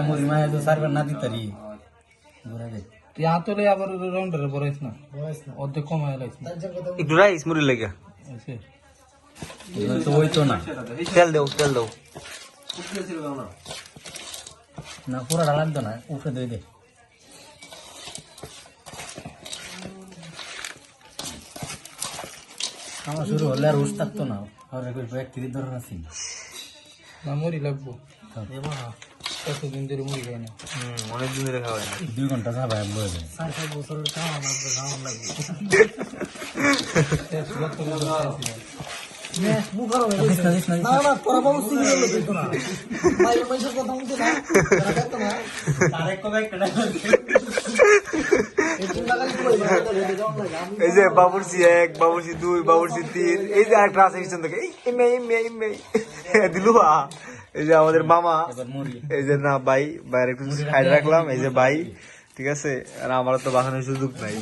মুড়ি মায়ে তো সার্ভার না দিতারি ঘুরে দে তুই আতলে আবার রাউন্ডারে বড়াইস না অর্ধেক কমায় লাইছ না একটু রাইস মুড়ি লেগে আছে তো ওই তো না তেল দেও তেল দেও না পুরাটা লাগতো না উপরে দিয়ে দে আমার শুরু হলে আর উস থাকতো না আর এক তিরিশ ধরনের আছি না মুড়ি লাগবো কতদিন ধরে মুড়ি খাই না? অনেক দিন ধরে খাওয়া না। দুই ঘণ্টা চার পাঁচ বছরের খাওয়া লাগবে। খাওয়া এই যে বাবুরসি এক বাবুরসি দুই বাবুরসি তিন এই যে একটা আছে পিছন থেকে। এই যে আমাদের মামা এই যে না ভাই বাইরে একটু খাই রাখলাম এই যে ভাই ঠিক আছে? আর আমার তো বাসানোর সুযোগ নাই।